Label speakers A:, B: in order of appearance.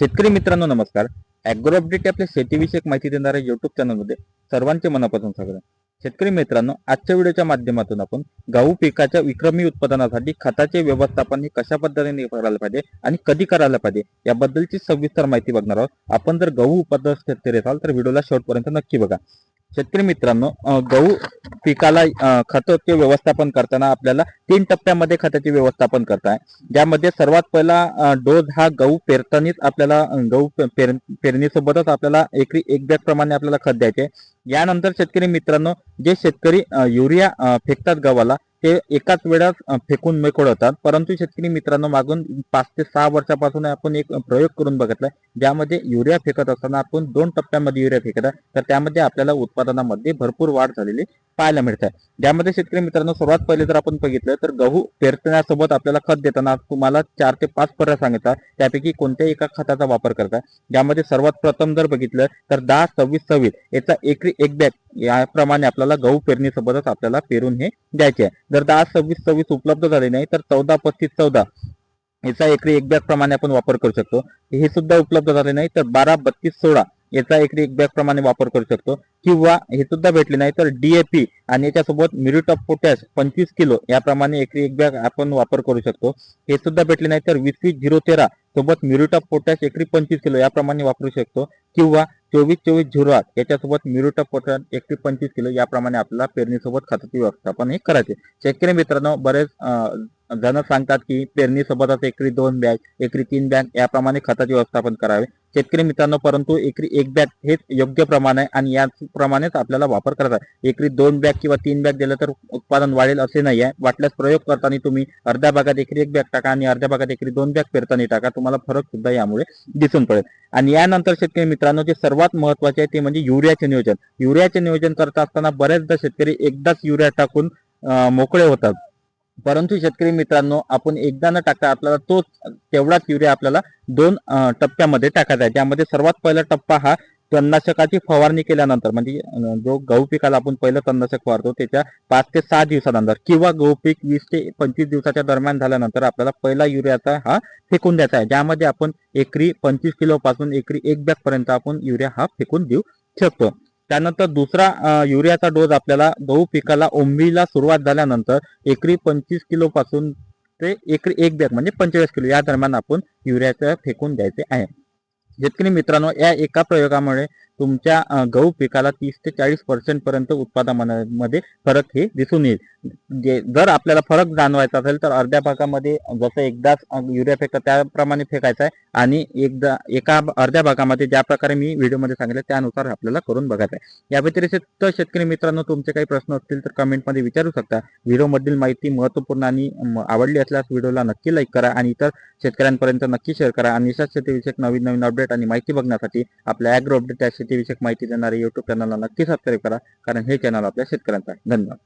A: शेतकरी मित्रांनो नमस्कार. ॲग्रो अपडेट आपल्या शेतीविषयक माहिती देणाऱ्या युट्यूब चॅनलमध्ये सर्वांचे मनापासून स्वागत. आहे शेतकरी मित्रांनो आजच्या व्हिडिओच्या माध्यमातून आपण गहू पिकाच्या विक्रमी उत्पादनासाठी खताचे व्यवस्थापन हे कशा पद्धतीने करायला पाहिजे आणि कधी करायला पाहिजे याबद्दलची सविस्तर माहिती बघणार आहोत. आपण जर गहू उत्पादक शेतकरी असाल तर व्हिडिओला शेवटपर्यंत नक्की बघा. शेतकरी मित्रांनो गहू पिकाला खताचे व्यवस्थापन करताना आपल्याला तीन टप्प्यामध्ये खताचे व्यवस्थापन करताय ज्यामध्ये सर्वात पहिला डोस हा गहू पेरतानीच आपल्याला गहू पेर पेरणीसोबतच आपल्याला एकरी एक बॅग प्रमाणे आपल्याला खत द्यायचे. यानंतर शेतकरी मित्रांनो जे शेतकरी युरिया फेकतात गव्हाला ते एकाच वेळात फेकून मेकोडवतात परंतु शेतकरी मित्रांनो मागून पाच ते सहा वर्षापासून आपण एक प्रयोग करून बघितलाय ज्यामध्ये युरिया फेकत असताना आपण दोन टप्प्यामध्ये युरिया फेकत आहे. तर त्यामध्ये आपल्याला उत्पादनामध्ये भरपूर वाढ झालेली पाहायला मिळत आहे ज्यामध्ये शेतकरी मित्रांनो सर्वात पहिले जर आपण बघितलं तर गहू पेरण्यासोबत आपल्याला खत देताना तुम्हाला चार ते पाच पर्याय सांगितला. त्यापैकी कोणत्याही एका खताचा वापर करता. ज्यामध्ये सर्वात प्रथम जर बघितलं तर दहा सव्वीस सव्वीस याचा एकरी एक बॅग याप्रमाणे आपल्याला गहू पेरणीसोबतच आपल्याला पेरून हे द्यायचे आहे. जर दहा सव्वीस सव्वीस उपलब्ध झाले नाही तर चौदा पस्तीस चौदा याचा एकरी एक बॅग प्रमाणे आपण वापर करू शकतो. हे सुद्धा उपलब्ध झाले नाही तर बारा बत्तीस सोळा याचा एकरी एक बॅग प्रमाणे वापर करू शकतो. किंवा हे सुद्धा भेटले नाही तर डीएपी आणि याच्यासोबत म्युरिट ऑफ पोटॅश पंचवीस किलो याप्रमाणे एकरी एक बॅग आपण वापर करू शकतो. हे सुद्धा भेटले नाही तर वीस वीस झिरो तेरा सोबत म्युरिट ऑफ पोटॅश एकरी पंचवीस किलो याप्रमाणे वापरू शकतो. किंवा चोवीस चोवीस झिरो आठ याच्यासोबत म्युरिट ऑफ पोटॅश एकरी पंचवीस किलो याप्रमाणे आपल्याला पेरणीसोबत खताचे व्यवस्थापन हे करायचे. शेतकरी मित्रांनो बरेच जण सांगतात की पेरणीसोबतच एकरी दोन बॅग एकरी तीन बॅग याप्रमाणे खताचे व्यवस्थापन करावे. शेतकरी मित्रांनो परंतु एकरी एक बॅग हेच योग्य प्रमाण आहे आणि याप्रमाणेच आपल्याला वापर करायचा आहे. एकरी दोन बॅग किंवा तीन बॅग दिलं तर उत्पादन वाढेल असे नाही आहे. वाटल्यास प्रयोग करताना तुम्ही अर्ध्या भागात एकरी एक बॅग टाका आणि अर्ध्या भागात एकरी दोन बॅग पेरताना टाका. तुम्हाला फरक सुद्धा यामुळे दिसून पडेल. आणि यानंतर शेतकरी मित्रांनो जे सर्वात महत्त्वाचे आहे ते म्हणजे युरियाचे नियोजन. युरियाचे नियोजन करत असताना बऱ्याचदा शेतकरी एकदाच युरिया टाकून मोकळे होतात. परंतु शेतकरी मित्रांनो आपण एकदा न टाकता आपल्याला तोच तेवढाच युरिया आपल्याला दोन टप्प्यामध्ये टाकायचा आहे. त्यामध्ये सर्वात पहिला टप्पा हा तणनाशकाची फवारणी केल्यानंतर म्हणजे जो गहू पिकाला आपण पहिलं तणनाशक फवारतो त्याच्या पाच ते सहा दिवसानंतर किंवा गहू पीक वीस ते पंचवीस दिवसाच्या दरम्यान झाल्यानंतर आपल्याला पहिला युरियाचा हा फेकून द्यायचा आहे. ज्यामध्ये आपण एकरी पंचवीस किलो पासून एकरी एक बॅग पर्यंत आपण युरिया हा फेकून देऊ शकतो. त्यानंतर दुसरा युरियाचा डोस आपल्याला गहू पिकाला ओंबीला सुरुवात झाल्यानंतर एकरी पंचवीस किलो पासून ते एकरी एक बॅग म्हणजे पंचेचाळीस किलो या दरम्यान आपण युरियाचं फेकून द्यायचे आहे. शेतकरी मित्रांनो या एका प्रयोगामुळे तुमच्या गहू पिकाला तीस ते चाळीस पर्सेंट पर्यंत उत्पादनामध्ये फरक हे दिसून येईल. जे जर आपल्याला फरक जाणवायचा असेल तर अर्ध्या भागामध्ये जसं एकदाच युरिया फेकतात त्याप्रमाणे फेकायचा आहे आणि एकदा एका अर्ध्या भागामध्ये ज्या प्रकारे मी व्हिडिओमध्ये सांगितलं त्यानुसार आपल्याला करून बघायचं आहे. या व्यतिरिक्त शेतकरी मित्रांनो तुमचे काही प्रश्न असतील तर कमेंटमध्ये विचारू शकता. व्हिडिओमधील माहिती महत्त्वपूर्ण आणि आवडली असल्यास व्हिडिओला नक्की लाईक करा आणि इतर शेतकऱ्यांपर्यंत नक्की शेअर करा. आणि अशाच शेतीविषयक नवीन नवीन अपडेट आणि माहिती बघण्यासाठी आपल्या ॲग्रो अपडेट या शेतीविषयक माहिती देणारे युट्यूब चॅनलला नक्की सबस्क्राईब करा. कारण हे चॅनल आपल्या शेतकऱ्यांचं आहे. धन्यवाद.